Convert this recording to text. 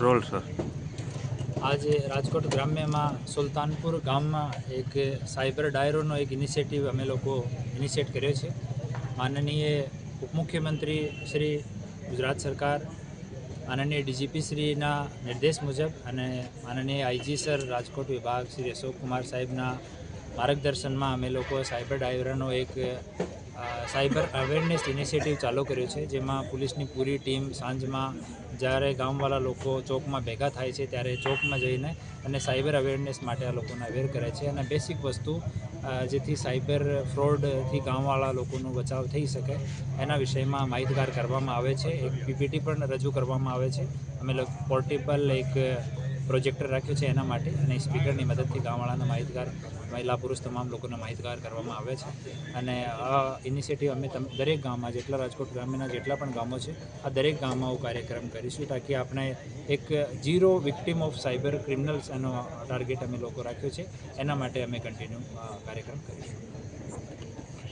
Role, sir. આજે રાજકોટ ગ્રામ્યમાં સુલતાનપુર ગામમાં એક સાયબર ડાયરોનો એક ઇનિશિયેટિવ અમે લોકો ઇનિશિયેટ કર્યો છે. માનનીય ઉપમુખ્યમંત્રી શ્રી ગુજરાત સરકાર, માનનીય ડીજીપી શ્રીના નિર્દેશ મુજબ અને માનનીય આઈજી સર રાજકોટ વિભાગ શ્રી અશોક કુમાર સાહેબના માર્ગદર્શનમાં અમે લોકો સાયબર ડાયરોનો એક સાયબર અવેરનેસ ઇનિશિયેટિવ ચાલુ કર્યો છે, જેમાં પોલીસની પૂરી ટીમ સાંજમાં જ્યારે ગામવાળા લોકો ચોકમાં ભેગા થાય છે ત્યારે ચોકમાં જઈને અને સાયબર અવેરનેસ માટે આ લોકોને અવેર કરે છે. અને બેસિક વસ્તુ જેથી સાયબર ફ્રોડથી ગામવાળા લોકોનો બચાવ થઈ શકે, એના વિષયમાં માહિતગાર કરવામાં આવે છે. એક પીપીટી પણ રજૂ કરવામાં આવે છે. અમે પોર્ટેબલ એક પ્રોજેક્ટર રાખ્યું છે એના માટે અને સ્પીકરની મદદથી ગામવાળાના માહિતગાર, મહિલા પુરુષ તમામ લોકોને માહિતગાર કરવામાં આવે છે. અને આ ઇનિશિયેટિવ અમે દરેક ગામમાં જેટલા રાજકોટ ગ્રામ્યના જેટલા પણ ગામો છે, આ દરેક ગામમાં આવો કાર્યક્રમ કરીશું તાકી આપણે એક zero victim of cyber criminals એનો ટાર્ગેટ અમે લોકો રાખ્યો છે. એના માટે અમે કન્ટિન્યુ કાર્યક્રમ કરીશું.